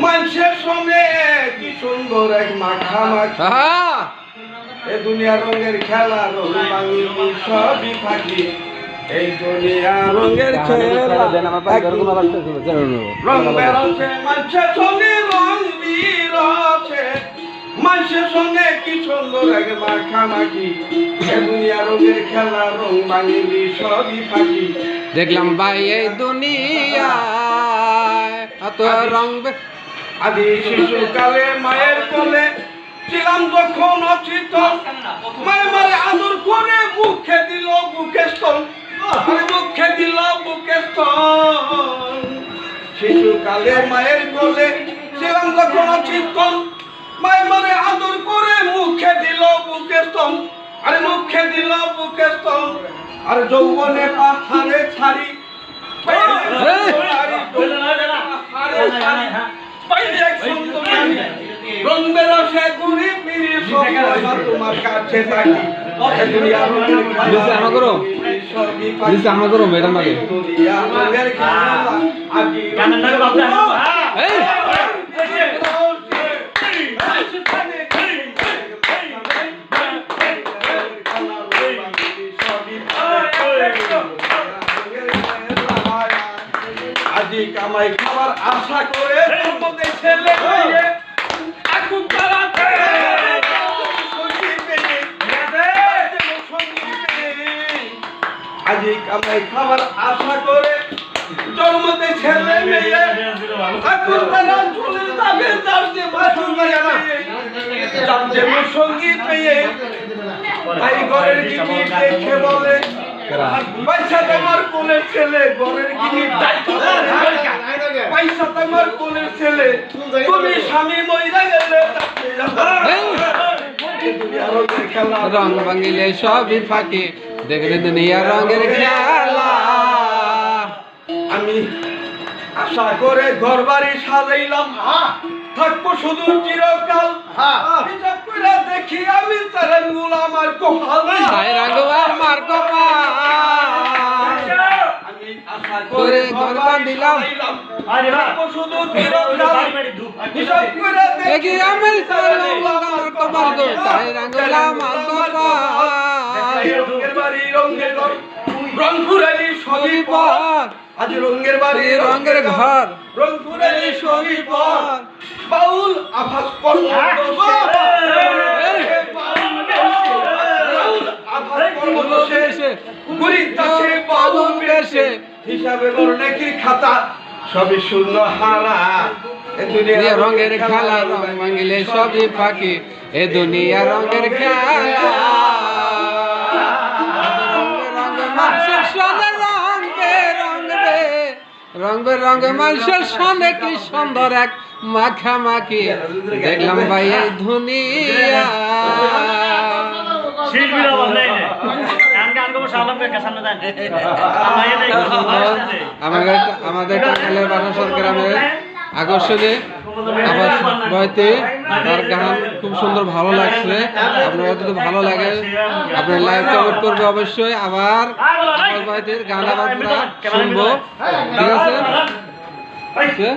মানুষের সঙ্গে কি সুন্দর এক মাখামাখি! এ দুনিয়া রঙের খেলা রং বাঙি সবই ফাঁকি এই দুনিয়া রঙের খেলা রং বেরোছে মানুষের সঙ্গে রং বিরছে মানুষের সঙ্গে কি সুন্দর এক মাখামাখি। এ দুনিয়া রঙের খেলা রং বাঙিলি সবই ফাঁকি দেখলাম ভাই এই দুনিয়ায় এত রং বে- আদি শিশুকালে মায়ের কোলে ছিলাম যখন অচিত মায়ের মারে আদর করে মুখে দিল বুকে স্তন আরে মুখে দিল বুকে স্তন শিশুকালে মায়ের কোলে ছিলাম যখন অচিত মায়ের মারে আদর করে মুখে দিল বুকে স্তন আরে মুখে দিল বুকে স্তন আর যৌবনে পাহাড়ে ছাড়ি রং তোমার কাছে থাকি দুনিয়া রঙের খেলা, নিচে আমা করো? সবই ফাঁকি। নিচে আমা করো, ম্যাডাম আগে। দুনিয়া আগে কামাই খাবার আশা করে ছেলে হয়ে আগুন পেয়ে। আজি কামাই খাবার আশা করে জন্মতে ছেলে মেয়ে আগুন তারা ঝুলে যাবে যার যে বাসন যার যে সঙ্গী পেয়ে ভাই ঘরের গিনি দেখে বলে পয়সা তোমার কোলের ছেলে ঘরের গিনি পয়সা তোমার কোলের ছেলে তুমি স্বামী মইরা গেলে তাকে এই দুনিয়া রঙের খেলা রং ভাঙিলে সবই ফাঁকি। দেখলে দুনিয়া রঙের খেলা। আমি আশা করে ঘর বাড়ি সাজাইলাম থাকব শুধু চিরকাল। দেখি আমি তারাঙ্গুল আমার কপাল। ঘর। রংপুরালি সবই পর আজ রঙের বাড়ি রঙের ঘর। রংপুরালি সবই পর বাউল আভাস হিসাবে মোর নাকি খাতা? সবই শূন্য হারা। এ দুনিয়া রঙের খেলা রং ভাঙিলে সবই ফাঁকি। এ দুনিয়া রঙের খেলা। মানুষের সনে রং বেরং রে রং বেরং মানুষের সনে কি সুন্দর এক মাখামাখি। দেখলাম ভাই এই দুনিয়া আমাদের আমাদের টাঙ্গাইলের বানাসর গ্রামের আকর্ষণে আবার বয়তে তার গান খুব সুন্দর ভালো লাগছে। আপনারা যদি ভালো লাগে। আপনার লাইভ কমেন্ট করবে অবশ্যই। আবার আমার গান আবার শুনব। ঠিক আছে?